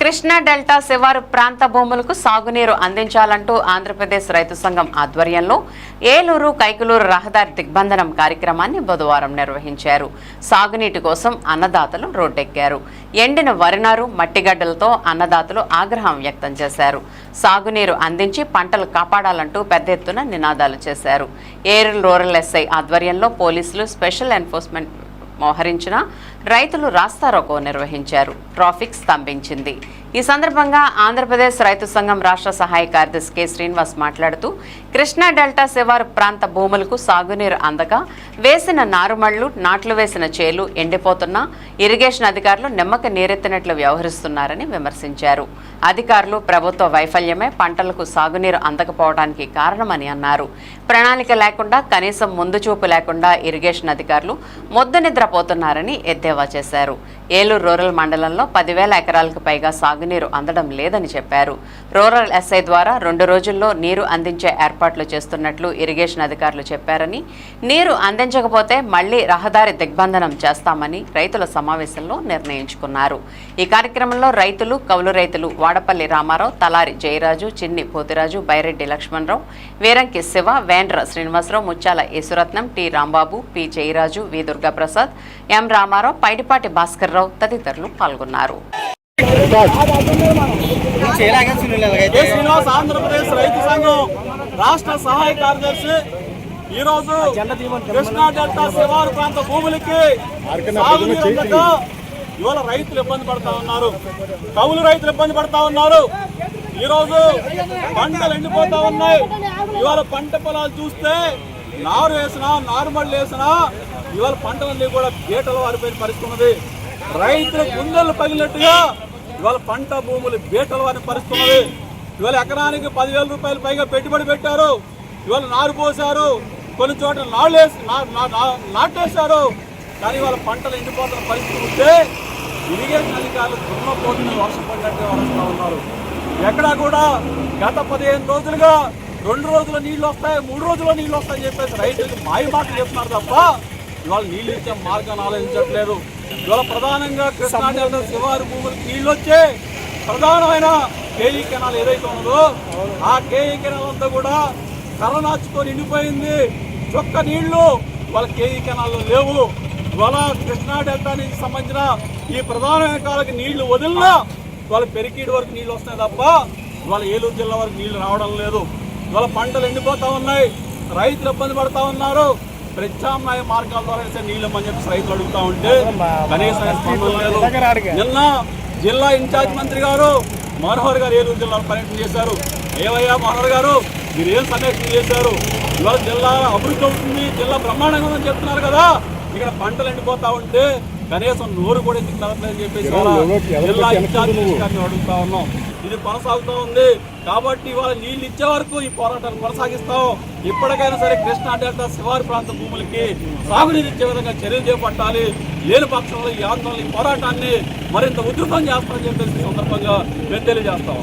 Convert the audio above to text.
Krishna delta శివారు ప్రాంత భూములకు సాగునీరు అందించాలంటూ ఆంధ్రప్రదేశ్ రైతు సంఘం ఆధ్వర్యంలో ఏలూరు కైకులూరు రహదారి దిగ్బంధనం కార్యక్రమాన్ని బుధవారం నిర్వహించారు. సాగునీటి కోసం అన్నదాతలు రోడ్డెక్కారు. ఎండిన వరినారు మట్టిగడ్డలతో అన్నదాతలు ఆగ్రహం వ్యక్తం చేశారు. సాగునీరు అందించి పంటలు కాపాడాలంటూ పెద్ద ఎత్తున నినాదాలు చేశారు. ఏలూరు రూరల్ ఎస్ఐ ఆధ్వర్యంలో పోలీసులు స్పెషల్ ఎన్ఫోర్స్మెంట్ మోహరించిన రైతులు రాస్తారోకో నిర్వహించారు. ట్రాఫిక్ స్తంభించింది. ఈ సందర్భంగా ఆంధ్రప్రదేశ్ రైతు సంఘం రాష్ట్ర సహాయ కార్యదర్శి కె. శ్రీనివాస్ మాట్లాడుతూ కృష్ణా డెల్టా శివారు ప్రాంత భూములకు సాగునీరు అందక వేసిన నారుమళ్ళు నాట్లు వేసిన చేలు ఎండిపోతున్నా ఇరిగేషన్ అధికారులు నిమ్మక నీరెత్తినట్లు వ్యవహరిస్తున్నారని విమర్శించారు. అధికారులు ప్రభుత్వ వైఫల్యమే పంటలకు సాగునీరు అందకపోవడానికి కారణమని అన్నారు. ప్రణాళిక లేకుండా కనీసం ముందు చూపు లేకుండా ఇరిగేషన్ అధికారులు మొద్దు నిద్రపోతున్నారని ఎద్దేవా చేశారు. ఏలూరు రూరల్ మండలంలో పదివేల ఎకరాలకు పైగా తాగునీరు అందడం లేదని చెప్పారు. రూరల్ ఎస్ఐ ద్వారా రెండు రోజుల్లో నీరు అందించే ఏర్పాట్లు చేస్తున్నట్లు ఇరిగేషన్ అధికారులు చెప్పారని నీరు అందించకపోతే మళ్ళీ రహదారి దిగ్బంధనం చేస్తామని రైతుల సమావేశంలో నిర్ణయించుకున్నారు. ఈ కార్యక్రమంలో రైతులు కౌలు రైతులు Vadapalli Ramarao Talari Jayaraju Chinni Potiraju Byreddy Lakshmanarao Veeranki Siva Vendra Srinivasarao Mutyala Yesuratnam T Rambabu P Jayaraju V Durgaprasad M Ramarao Paidipati Bhaskarrao తదితరులు పాల్గొన్నారు. శ్రీనివాస్ ఆంధ్రప్రదేశ్ రైతు సంఘం రాష్ట్ర సహాయ కార్యదర్శి. ఈ రోజు కృష్ణా డెల్టా శివారు ప్రాంత భూములకి ఇవాళ రైతులు ఇబ్బంది పడతా ఉన్నారు. కౌలు రైతులు ఇబ్బంది పడతా ఉన్నారు. ఈ రోజు పంటలు ఎండిపోతా ఉన్నాయి. ఇవాళ పంట పొలాలు చూస్తే నారు వేసినా నారుమళ్ళు వేసినా ఇవాళ పంటలన్నీ కూడా బీటలు వారిపోయిన పరిస్థితి ఉన్నది. రైతులు గుండెలు పగిలినట్టుగా ఇవాళ పంట భూములు బీటలు వారి పరిస్థితి ఇవాళ ఎకరానికి పదివేల రూపాయలు పైగా పెట్టుబడి పెట్టారు. ఇవాళ నారు పోసారు కొన్ని చోట్ల నాళ్ళేసి నా- నా- నా- నాటేశారు. కానీ ఇవాళ పంటలు ఎండిపోతున్న పరిస్థితి ఉంటే ఇరిగేషన్ అధికారులు దున్నపోతున్న వర్షం పడినట్టు ఉన్నారు. ఎక్కడా కూడా గత పదిహేను రోజులుగా రెండు రోజుల నీళ్ళు వస్తాయి మూడు రోజుల్లో నీళ్ళు వస్తాయని చెప్పేసి రైతులకు మాయ మాట చెప్తున్నారు తప్ప ఇవాళ నీళ్ళు ఇచ్చే మార్గాన్ని ఆలోచించట్లేదు. ఇవాళ ప్రధానంగా కృష్ణా డెల్టా శివారు భూములకు నీళ్ళు వచ్చే ప్రధానమైన కేఈ కెనాల్ ఏదైతే ఉన్నదో ఆ కేఈ కెనాల్ అంతా కూడా కర్రనాచుకొని నిండిపోయింది. చొక్క నీళ్ళు వాళ్ళ కేఈ కెనాల్లో లేవు. ఇవాళ కృష్ణా డెల్టా నుంచి సంబంధించిన ఈ ప్రధానమైన కాలకి నీళ్ళు వదిలినా ఇవాళ పెరికీడు వరకు నీళ్ళు వస్తాయి తప్ప ఇవాళ ఏలూరు జిల్లా వరకు నీళ్ళు రావడం లేదు. ఇవాళ పంటలు ఎండిపోతా ఉన్నాయి. రైతులు ఇబ్బంది పడతా ఉన్నారు. ప్రత్యామ్నాయ మార్గాల ద్వారా వేసే నీళ్ళు అని చెప్పి రైతులు అడుగుతా ఉంటే కనీసం నిన్న జిల్లా ఇన్ఛార్జ్ మంత్రి గారు మనోహర్ గారు ఏలూరు జిల్లాలో పర్యటన చేశారు. ఏవయ్యా మనోహర్ గారు? మీరు ఏం సమీక్ష చేశారు? ఇవాళ జిల్లా అభివృద్ధి అవుతుంది జిల్లా బ్రహ్మాండంగా ఉందని చెప్తున్నారు కదా. ఇక్కడ పంటలు ఎండిపోతా ఉంటే కనీసం నోరు కూడా ఎందుకు నడపలేదని చెప్పేసి జిల్లా ఇన్ఛార్జ్ గారిని అడుగుతా ఉన్నాం. ఇది కొనసాగుతూ ఉంది. కాబట్టి ఇవాళ నీళ్ళు ఇచ్చే వరకు ఈ పోరాటాన్ని కొనసాగిస్తాం. ఇప్పటికైనా సరే కృష్ణా డెల్టా శివారు ప్రాంత భూములకి సాగునీరు ఇచ్చే విధంగా చర్యలు చేపట్టాలి. లేని పక్షంలో ఈ ఆందోళన ఈ పోరాటాన్ని మరింత ఉధృతం చేస్తామని చెప్పేసి సందర్భంగా మేము తెలియజేస్తాం.